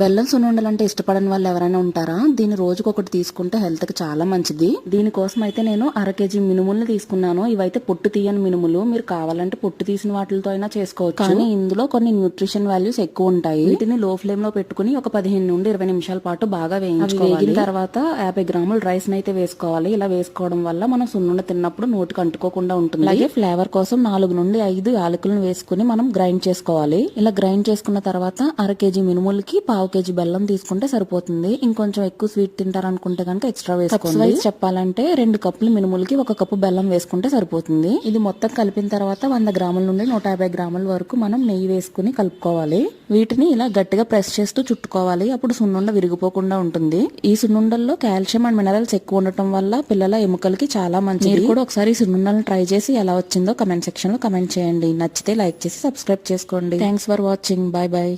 బెల్లం సున్నుండలంటే ఇష్టపడని వాళ్ళు ఎవరైనా ఉంటారా? దీన్ని రోజుకొకటి ఒకటి తీసుకుంటే హెల్త్కి చాలా మంచిది. దీనికోసం అయితే నేను అర కేజీ మినుముల్ని తీసుకున్నాను. ఇవైతే పొట్టు తీయని మినుములు. మీరు కావాలంటే పొట్టు తీసిన వాటితో అయినా చేసుకోవచ్చు. కానీ ఇందులో కొన్ని న్యూట్రిషన్ వాల్యూస్ ఎక్కువ ఉంటాయి. వీటిని లో ఫ్లేమ్లో పెట్టుకుని ఒక పదిహేను నుండి ఇరవై నిమిషాల పాటు బాగా వేయించుకోవాలి. వేగిన తర్వాత యాభై గ్రాముల రైస్ అయితే వేసుకోవాలి. ఇలా వేసుకోవడం వల్ల మనం సున్నుండ తిన్నప్పుడు నోటికి అంటుకోకుండా ఉంటుంది. అలాగే ఫ్లేవర్ కోసం నాలుగు నుండి ఐదు యాలకులను వేసుకుని మనం గ్రైండ్ చేసుకోవాలి. ఇలా గ్రైండ్ చేసుకున్న తర్వాత అర కేజీ మినుములకి పావు కేజీ బెల్లం తీసుకుంటే సరిపోతుంది. ఇంకొంచెం ఎక్కువ స్వీట్ తింటారనుకుంటే కనుక ఎక్స్ట్రా వేసుకోండి. చెప్పాలంటే రెండు కప్పులు మినుములకి ఒక కప్పు బెల్లం వేసుకుంటే సరిపోతుంది. ఇది మొత్తం కలిపిన తర్వాత వంద గ్రాముల నుండి నూట యాభై గ్రాముల వరకు మనం నెయ్యి వేసుకుని కలుపుకోవాలి. వీటిని ఇలా గట్టిగా ప్రెస్ చేస్తూ చుట్టుకోవాలి. అప్పుడు సున్నుండ విరిగిపోకుండా ఉంటుంది. ఈ సున్నుండల్లో కాల్షియం అండ్ మినరల్స్ ఎక్కువ ఉండటం వల్ల పిల్లల ఎముకలకి చాలా మంచిది. మీరు కూడా ఒకసారి సున్నుండలను ట్రై చేసి ఎలా వచ్చిందో కమెంట్ సెక్షన్లో కమెంట్ చేయండి. నచ్చితే లైక్ చేసి సబ్స్క్రైబ్ చేసుకోండి. Thanks for watching bye bye